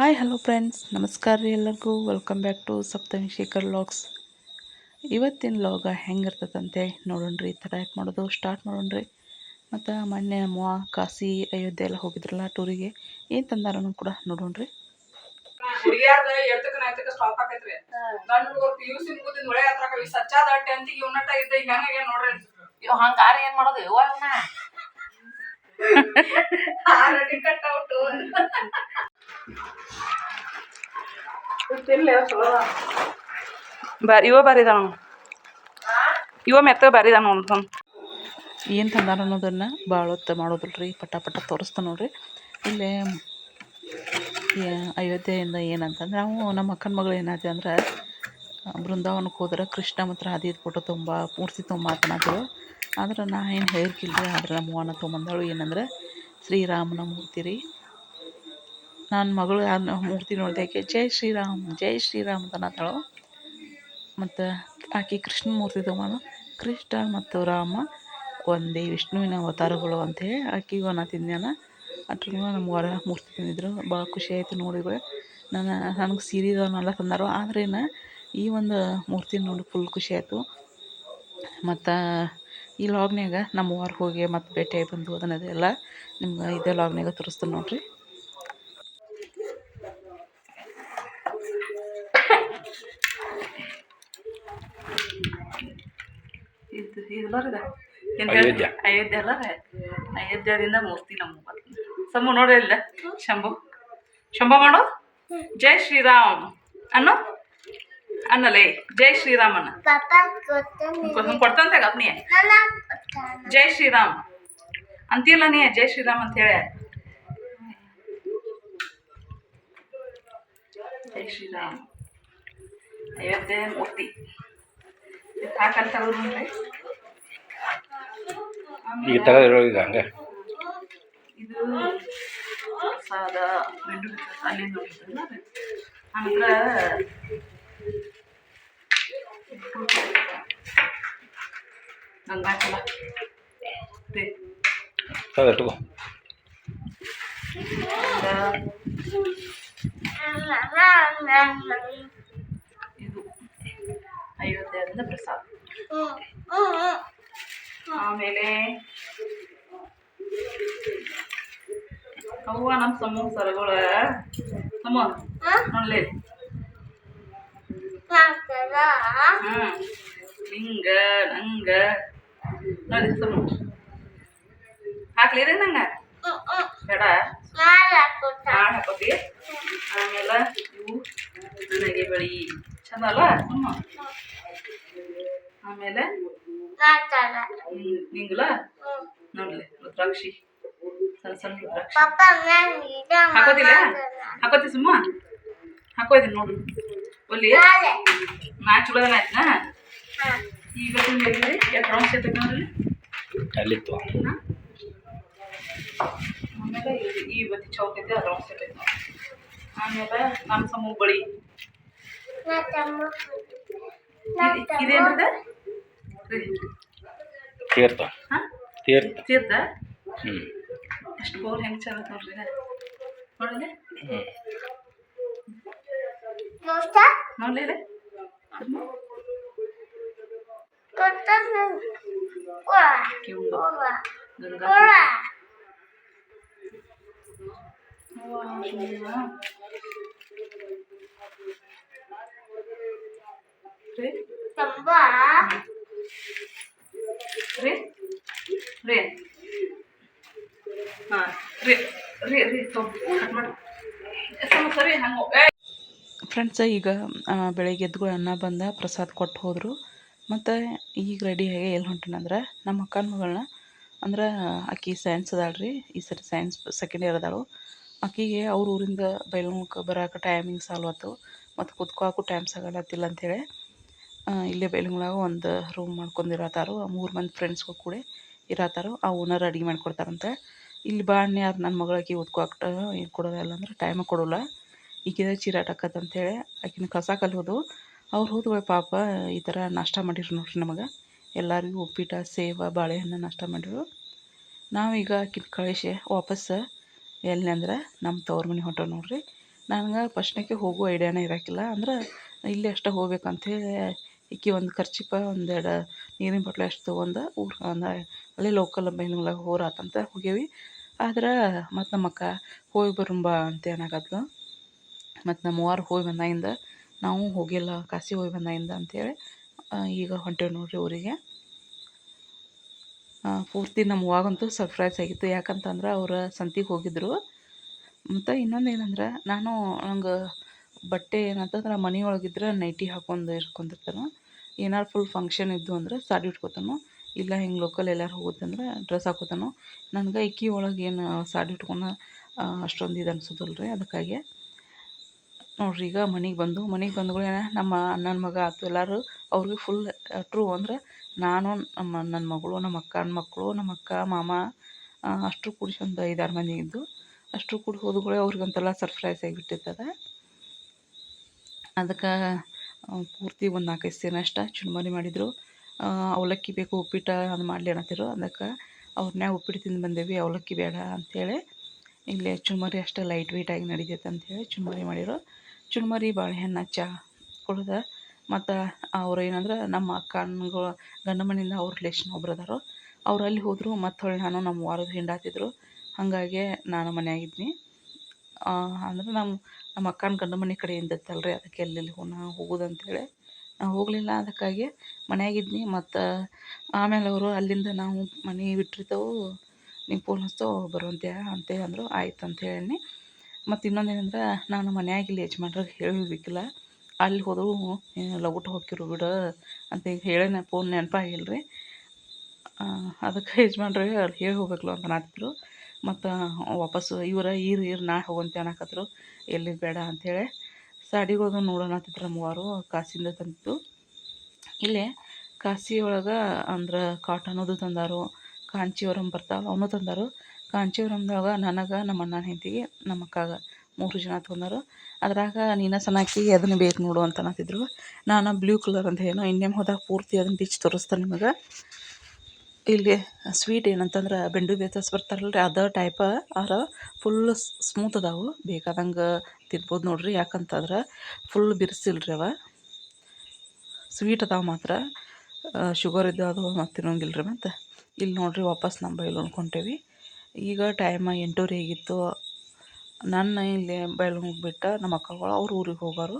Hi hello friends ನಮಸ್ಕಾರ ರೀ ಎಲ್ಲರಿಗೂ. Welcome back to Saptami Shekhar logs ಇವತ್ತಿನ ಲಾಗ ಹೆಂಗಿರ್ತದಂತೆ ನೋಡೋಣ್ರಿ. ಈ ಥರ ಯಾಕೆ ಮಾಡೋದು? ಸ್ಟಾರ್ಟ್ ಮಾಡೋಣ್ರಿ. ಮತ್ತು ಮೊನ್ನೆ ಅಮ್ಮ ಕಾಶಿ ಅಯೋಧ್ಯೆ ಎಲ್ಲ ಹೋಗಿದ್ರಲ್ಲ ಟೂರಿಗೆ ಏನು ತಂದಾರನು ಕೂಡ ನೋಡೋಣ್ರಿ. ರೀ ನೋಡ್ರಿ ಇವ್ ಹಂಗಾರ ಏನ್ ಮಾಡೋದು? ಬಾರಿ ಇವ ಬಾರಿ ಇದಾವ ಇವ ಮೆತ್ತ ಬಾರಿ ಒಂದು ಏನು ತಂದಾರ ಅನ್ನೋದನ್ನು ಭಾಳ ಹೊತ್ತು ಮಾಡೋದಿಲ್ರಿ ರೀ ಪಟ ಪಟ ತೋರಿಸ್ತಾ ನೋಡ್ರಿ. ಇಲ್ಲೇ ಅಯೋಧ್ಯೆಯಿಂದ ಏನಂತಂದ್ರೆ ನಾವು ನಮ್ಮ ಅಕ್ಕನ ಮಗಳು ಏನಾಯ್ತು ಅಂದ್ರೆ ಬೃಂದಾವನಕ್ಕೆ ಹೋದ್ರೆ ಕೃಷ್ಣ ಮತ್ತು ರಾಧೆ ಫೋಟೋ ತುಂಬ ಮೂರ್ತಿ ತುಂಬ ಮಾತನಾಡ್ತೇವೆ ಆದ್ರೆ ನಾ ಏನು ಹೇಳಿರ್ಕಿಲ್ಲ ಆದ್ರೆ ನಮ್ಮ ಅವ್ವನ ತೊಗೊಂಬಂದಳು ಏನಂದ್ರೆ ಶ್ರೀರಾಮನ ಮೂರ್ತಿ ರೀ. ನನ್ನ ಮಗಳು ಆ ಮೂರ್ತಿ ನೋಡಿದಾಕೆ ಜೈ ಶ್ರೀರಾಮ್ ಜೈ ಶ್ರೀರಾಮ್ ಅಂತ ಮತ್ತು ಆಕೆ ಕೃಷ್ಣ ಮೂರ್ತಿ ತೊಗೊಂಡು ಕೃಷ್ಣ ಮತ್ತು ರಾಮ ಒಂದೇ ವಿಷ್ಣುವಿನ ಅವತಾರಗಳು ಅಂಥೇಳಿ ಆಕೆಗೂ ತಿಂದ್ಯಾನ. ಅದ್ರೂ ನಮ್ಮ ವರ ಮೂರ್ತಿ ತಿಂದಿದ್ರು. ಭಾಳ ಖುಷಿ ಆಯಿತು ನೋಡಿದ್ರೆ ನಾನು ನನಗೆ ಸೀರೆಗಳನ್ನೆಲ್ಲ ತಂದರು, ಆದ್ರೇನ ಈ ಒಂದು ಮೂರ್ತಿ ನೋಡಿ ಫುಲ್ ಖುಷಿ ಆಯಿತು. ಮತ್ತು ಈ ಲಾಗ್ನ್ಯಾಗ ನಮ್ಮ ವಾರ ಹೋಗಿ ಮತ್ತು ಭೇಟಿಯಾಗಿ ಬಂದು ಅದನ್ನೆಲ್ಲ ನಿಮ್ಗೆ ಇದೇ ಲಾಗ್ನ್ಯಾಗ ತೋರಿಸ್ತೀನಿ ನೋಡ್ರಿ. ಬರದ ಅಯೋಧ್ಯ. ಅಯೋಧ್ಯ ಅಲ್ಲ ಅಯೋಧ್ಯದಿಂದ ಮೂರ್ತಿ ನಮ್ಮ ಸಮ್ಮು ನೋಡಿ ಇಲ್ಲ? ಶಂಭು. ಶಂಭು ಮಾಡು. ಜೈ ಶ್ರೀರಾಮ್. ಅನ್ನು? ಅನ್ನಲೇ. ಜೈ ಶ್ರೀರಾಮ್ ಅನ್ನ ಕೊಡ್ತಂತೆ ಅಪ್ನಿ ಜೈ ಶ್ರೀರಾಮ್. ಅಂತಿಲ್ಲ ನೀ ಜೈ ಶ್ರೀರಾಮ್ ಅಂತ ಹೇಳ. ಜೈ ಶ್ರೀರಾಮ್. ಅಯೋಧ್ಯೆ ಮೂರ್ತಿ. ಹಾಕಂತ ನೋಡ್ರಿ ಈಗ ತೆಗೆದಿರೋ ಈಗ ಹಂಗೆ ಇದು ಪ್ರಸಾದ ಬೆಂಡು ಅಲ್ಲಿಂದ ನೋಡಿದ್ರಲ್ಲ ಆನಂತರ ಗಂಗಾಚಲ ರೀ ತೆಗೆದು ಇಟ್ಕೋ ಇದು ಅಯೋಧ್ಯೆಯಿಂದ ಪ್ರಸಾದ ಆಮೇಲೆ ಅವ್ವ ನಮ್ಮ ಸಮೂಹ ಸರಗಳ. ನಮ್ಮ ನೋಡ್ಲಿ. ಹ್ಮ್ ಹಿಂಗ ನಂಗ ನೋಡಿ ಸಮ ಹಾಕ್ಲಿರಿ ನಂಗ. ಬೇಡ. ನಾಳೆ ಹಾಕೋತಿ ಆಮೇಲೆ ಇವು ನನಗೆ ಬಳಿ. ಚಂದ ಅಲ್ಲ ಹ್ಞೂ ಆಮೇಲೆ ಹ್ಮ್, ನಿಂಗಲ ನೋಡ್ಲಿ ರುದ್ರಾಕ್ಷಿ. ಸಣ್ಣ ಸಣ್ಣ ರುದ್ರಾಕ್ಷಿ. ಹಾಕೋತಿಲ್ಲ ಹಾಕೋತಿ ಸುಮ್ಮ? ಹಾಕೋ ಇದನ್ನ ನೋಡು. ಒಲ್ಲಿ? ನಾ ಚಲೋದನ ಆಯ್ತನಾ? ಈಗ ಹೇಳಿದ್ರಿ ಎಷ್ಟು ರೌಂಡ್ ಸೇತಕ್ಕೆ ನೋಡ್ರಿ ಅಲ್ಲಿತ್ತು? ಆಮೇಲೆ ಈ ಬತ್ತಿ ಚೌಕ್ ಐತೆ ಅದು ಆಮೇಲೆ ನಮ್ಮ ಸಮೂಹ ಬಳಿ. ಇದ್- ಇದೇನ್ರದ? ತೀರ್ಥ. ಹಾಂ? ತೀರ್ಥ. ತೀರ್ಥ? ಹ್ಞೂ ಎಷ್ಟು ಬೋರ್ ಹೆಂಗೆ ಚಲೋ ನೋಡ್ರಿ ಇದು. ನೋಡಿದ್ರೆ ಹ್ಞೂ ನೋಡ್ಲಿ ಇದು? ಕಿವುಂಡು ಗಂಗಾ ಅವ್ವ, ಶಿವ. ರೀ? ರೇ. ಹಾಂ, ರೇ ರೇ, ರೀ ಫ್ರೆಂಡ್ಸ್ ಈಗ ಬೆಳಗ್ಗೆ ಎದ್ದು ಅನ್ನ ಬಂದ, ಪ್ರಸಾದ ಕೊಟ್ಟು ಹೋದರು. ಮತ್ತು ಈಗ ರೆಡಿಯಾಗಿ ಎಲ್ಲಿ ಹೊಂಟಿನಂದ್ರೆ ನಮ್ಮ ಅಕ್ಕನ ಮಗಳನ್ನ ಅಂದ್ರೆ ಆಕಿ ಸೈನ್ಸ್ ಅದಾಳ್ರಿ, ಈ ಸರಿ ಸೈನ್ಸ್ ಸೆಕೆಂಡ್ ಇಯರ್ ಅದಾಳು. ಆಕಿಗೆ ಅವ್ರ ಊರಿಂದ ಬೈಲುಂಗ್ಕ ಬರೋಕೆ ಟೈಮಿಂಗ್ ಸಾಲ್ವತ್ತು ಮತ್ತು ಕುತ್ಕೋಕ್ಕೂ ಟೈಮ್ ಸಾಗಲತ್ತಿಲ್ಲ ಅಂಥೇಳಿ ಇಲ್ಲೇ ಬೈಲುಂಗ್ಳಾಗ ಒಂದು ರೂಮ್ ಮಾಡ್ಕೊಂಡಿರತ್ತಾರು ಮೂರು ಮಂದಿ ಫ್ರೆಂಡ್ಸ್ಗಳು ಕೂಡ ಇರತ್ತಾರು ಆ ಓನರ್ ಅಡುಗೆ ಮಾಡಿಕೊಡ್ತಾರಂತೆ. ಇಲ್ಲಿ ಬಾ ಯಾರು ನನ್ನ ಮಗಳಿಗೆ ಓದ್ಕೋಕೆ ಏನು ಕೊಡೋದಿಲ್ಲ ಅಂದ್ರೆ ಟೈಮ್ ಕೊಡೋಲ್ಲ. ಈಗಿದ ಚೀರಾಟಕ್ಕತ್ ಅಂತೇಳಿ ಆಕಿನ ಕಸ ಕಲಿಯೋದು ಅವ್ರು ಹೋದ್ಗಳು ಪಾಪ ಈ ಥರ ನಾಷ್ಟ ಮಾಡಿರು ನೋಡ್ರಿ ನಮಗೆ. ಎಲ್ಲರಿಗೂ ಉಪ್ಪಿಟ್ಟು, ಸೇವ, ಬಾಳೆಹಣ್ಣು ನಾಷ್ಟ ಮಾಡಿರು ನಾವೀಗ ಆಕಿನ ಕಳಿಸಿ ವಾಪಸ್ ಎಲ್ಲಿ ಅಂದ್ರೆ ನಮ್ಮ ತವ್ರ ಮನೆ ಹೊಟ್ಟೆ ನೋಡ್ರಿ. ನನಗೆ ಫಸ್ಟ್ನೇಗೆ ಹೋಗೋ ಐಡಿಯಾನೇ ಇರೋಕ್ಕಿಲ್ಲ ಅಂದ್ರೆ ಇಲ್ಲೇ ಅಷ್ಟೇ ಹೋಗ್ಬೇಕಂಥೇಳಿ ಈಕಿ ಒಂದು ಖರ್ಚಿಪ ಒಂದೆರಡು ನೀರಿನ ಬಾಟ್ಲಿ ಅಷ್ಟು ತೊಗೊಂಡು ಊರು ಅಂದ್ರೆ ಅಲ್ಲೇ ಲೋಕಲ್ ಬೆಂಗ್ಳೂರಾಗ ಹೋರಾತಂತ ಹೋಗೇವಿ ಆದ್ರೆ ಮತ್ತು ನಮ್ಮ ಅಕ್ಕ ಹೋಗಿ ಬರುಂಬ ಅಂತ ಅನ್ನಕತ್ಲು ಮತ್ತು ನಮ್ಮ ಹೋಗಿ ಬಂದಾಗಿಂದ ನಾವು ಹೋಗಿಲ್ಲ ಕಾಶಿ ಹೋಗಿ ಬಂದಾಗಿಂದ ಅಂಥೇಳಿ ಈಗ ಹೊಂಟೇವಿ ನೋಡ್ರಿ ಊರಿಗೆ. ಪೂರ್ತಿ ನಮ್ಮವಾಗಂತೂ ಸರ್ಪ್ರೈಸ್ ಆಗಿತ್ತು. ಯಾಕಂತಂದ್ರೆ ಅವರು ಸಂತಿಗೆ ಹೋಗಿದ್ದರು ಮತ್ತು ಇನ್ನೊಂದು ಏನಂದ್ರೆ, ನಾನು ನಂಗೆ ಬಟ್ಟೆ ಏನಂತಂದ್ರೆ ಮನೆ ಒಳಗಿದ್ರೆ ನೈಟಿ ಹಾಕೊಂಡು ಇರ್ಕೊಂಡಿರ್ತಾನೆ ಏನಾರು ಫುಲ್ ಫಂಕ್ಷನ್ ಇದ್ದು ಅಂದ್ರೆ ಸಾಡಿ ಉಟ್ಕೋತಾನು. ಇಲ್ಲ ಹಿಂಗೆ ಲೋಕಲ್ ಎಲ್ಲಾರು ಹೋಗುತ್ತಂದ್ರೆ ಡ್ರೆಸ್ ಹಾಕೋತಾನು. ನನಗೆ ಇಕ್ಕಿ ಒಳಗೆ ಏನು ಸಾಡಿ ಉಟ್ಕೊಂಡು ಅಷ್ಟೊಂದು ಇದು ಅನ್ಸೋದಿಲ್ಲ ರೀ ಅದಕ್ಕಾಗಿ. ನೋಡ್ರಿ ಈಗ ಮನೆಗೆ ಬಂದು, ಮನೆಗೆ ಬಂದ್ಗಳೇನ ನಮ್ಮ ಅಣ್ಣನ ಮಗ ಆತು ಎಲ್ಲರೂ, ಅವ್ರಿಗೆ ಫುಲ್ ಟ್ರೂ ಅಂದ್ರೆ ನಾನು ನಮ್ಮ ಅಣ್ಣನ ಮಗಳು, ನಮ್ಮ ಅಕ್ಕನ ಮಕ್ಕಳು ನಮ್ಮ ಅಕ್ಕ, ಮಾಮ ಅಷ್ಟು ಕೂಡಿಸಿ ಒಂದು ಐದಾರು ಮಂದಿ ಇದ್ದು, ಅಷ್ಟು ಕೂಡಿ ಹೋದಗಳೇ ಅವ್ರಿಗಂತೆಲ್ಲ ಸರ್ಪ್ರೈಸ್ ಆಗಿಬಿಟ್ಟಿರ್ತದೆ ಅದಕ್ಕೆ ಪೂರ್ತಿ ಒಂದು ನಾಲ್ಕೈದು ಸೇನೆ ಅಷ್ಟು ಚುರುಮುರಿ ಮಾಡಿದರು. ಅವಲಕ್ಕಿ ಬೇಕು, ಉಪ್ಪಿಟ್ಟು ಅದು ಮಾಡಲಿ ಅನ್ನತ್ತಿರು ಅದಕ್ಕೆ ಅವ್ರನ್ಯಾಗ ಉಪ್ಪಿಟ್ಟು ತಿಂದು ಬಂದೇವಿ, ಅವಲಕ್ಕಿ ಬೇಡ ಅಂಥೇಳಿ ಇಲ್ಲಿ ಚುರುಮುರಿ ಅಷ್ಟೇ ಲೈಟ್ ವೆಯ್ಟಾಗಿ ನಡೀತೈತೆ ಅಂಥೇಳಿ ಚುರುಮುರಿ ಮಾಡಿರು ಚುರುಮುರಿ ಬಾಳೆಹಣ್ಣು, ಚಾ, ಕುಡ್ದು. ಮತ್ತು ಅವ್ರು ಏನಂದ್ರೆ, ನಮ್ಮ ಅಕ್ಕನಗಳು ಗಂಡ ಮನೆಯಿಂದ ಅವ್ರ ರಿಲೇಷನ್ ಒಬ್ರು ಅದಾರು. ಅವ್ರು ಅಲ್ಲಿ ಹೋದರು, ಮತ್ತು ಹೊಳ್ಳಿ ನಾನು ನಮ್ಮ ವಾರದ ಹಿಂಡಾತಿದ್ರು. ಹಾಗಾಗಿ ನಾನು ಮನ್ಯಾಗಿದ್ನಿ ಅಂದ್ರೆ ನಮ್ಮ ನಮ್ಮ ಅಕ್ಕನ ಗಂಡ ಮನೆ ಕಡೆಯಿಂದ ರೀ ಅದಕ್ಕೆ ಎಲ್ಲೆಲ್ಲಿ ನಾ ಹೋಗೋದಂತೇಳಿ. ನಾ ಹೋಗಲಿಲ್ಲ, ಅದಕ್ಕಾಗಿ ಮನ್ಯಾಗಿದ್ನಿ. ಮತ್ತು ಆಮೇಲೆ ಅವರು ಅಲ್ಲಿಂದ ನಾವು ಮನೆ ಬಿಟ್ಟಿರ್ತೇವೆ, ನೀವು ಫೋನ್ ಹಚ್ತೇವೆ ಬರುವಂತೆ ಅಂತೇಳಿ ಅಂದರು, ಆಯ್ತು ಅಂತ ಹೇಳಿನಿ. ಮತ್ತು ಇನ್ನೊಂದು ಏನಂದ್ರೆ, ನಾನು ಮನ್ಯಾಗ ಇಲ್ಲಿ ಯಜಮಾನ್ರಿಗೆ ಹೇಳಿರ್ಬೇಕಿಲ್ಲ. ಅಲ್ಲಿ ಹೋದ್ರು ಲಗುಟ್ ಹೋಗಿರು ಬಿಡು ಅಂತ ಹೇಳೇನ ಫೋನ್ ನೆನಪಾಗಿಲ್ಲ ರೀ ಅದಕ್ಕೆ ಯಜಮಾನ್ರಿಗೆ ಅಲ್ಲಿ ಹೇಳಿ ಹೋಗ್ಬೇಕಲ್ಲ ಅಂತ ಅನ್ನತ್ತಿದ್ರು ಮತ್ತು ವಾಪಸ್ಸು ಇವ್ರು ಇರು ಇರು ನಾ ಹೋಗಂತೆ ಅನ್ನಕತ್ರು, ಎಲ್ಲಿ ಬೇಡ ಅಂಥೇಳಿ ಸಾಡಿಗೆ ನೋಡೋಣ ಅಂತಿದ್ರು ಮೂವರು ಕಾಸಿಂದ ತಂದಿತ್ತು ಇಲ್ಲೇ ಕಾಸಿ ಒಳಗೆ ಅಂದ್ರೆ ಕಾಟನದು ತಂದಾರು, ಕಾಂಚೀವರಂ ಬರ್ತಾವೆ, ಅವನು ತಂದರು. ಕಾಂಚಿವರಂದಾಗ ನನಗೆ, ನಮ್ಮ ಅಣ್ಣನ ಹೆಂಡತಿಗೆ, ನಮ್ಮ ಅಕ್ಕಾಗ ಮೂರು ಜನ ತಗೊಂಡರು. ಅದ್ರಾಗ ನೀನು ಸಣ್ಣಾಕಿ ಅದನ್ನು ಬೇಕು ನೋಡು ಅಂತ ಅನ್ನತಿದ್ರು ನಾನು ಬ್ಲೂ ಕಲರ್ ಅಂತ ಏನೋ ಇನ್ನೇನು ಹೋದಾಗ ಪೂರ್ತಿ ಅದನ್ನು ಬಿಚ್ಚಿ ತೋರಿಸ್ತಾನೆ ನಿಮಗೆ. ಇಲ್ಲಿ ಸ್ವೀಟ್ ಏನಂತಂದ್ರೆ ಬೆಂಡು ಬೇತಸ್ ಬರ್ತಾರಲ್ಲ ರೀ ಅದೇ ಟೈಪ ಆರ ಫುಲ್ ಸ್ಮೂತ್ ಅದಾವು. ಬೇಕಾದಂಗೆ ತಿನ್ಬೋದು ನೋಡ್ರಿ, ಯಾಕಂತಂದ್ರೆ ಫುಲ್ ಬಿರ್ಸಿಲ್ಲ ರೀ ಅವ. ಸ್ವೀಟ್ ಅದಾವೆ ಮಾತ್ರ. ಶುಗರ್ ಇದ್ದು ಅದು ಮತ್ತು ತಿನ್ನೋಂಗಿಲ್ಲ ರೀ ಮತ್ತು. ಇಲ್ಲಿ ನೋಡ್ರಿ ವಾಪಸ್ ನಮ್ಮ ಬೈಲು ಹೊಂಟೇವಿ ಈಗ ಟೈಮ ಎಂಟೂವರೆ ಆಗಿತ್ತು. ನನ್ನ ಇಲ್ಲಿ ಬೈಲು ಬಿಟ್ಟು ನಮ್ಮ ಅಕ್ಕಗಳು ಅವ್ರ ಊರಿಗೆ ಹೋಗೋರು.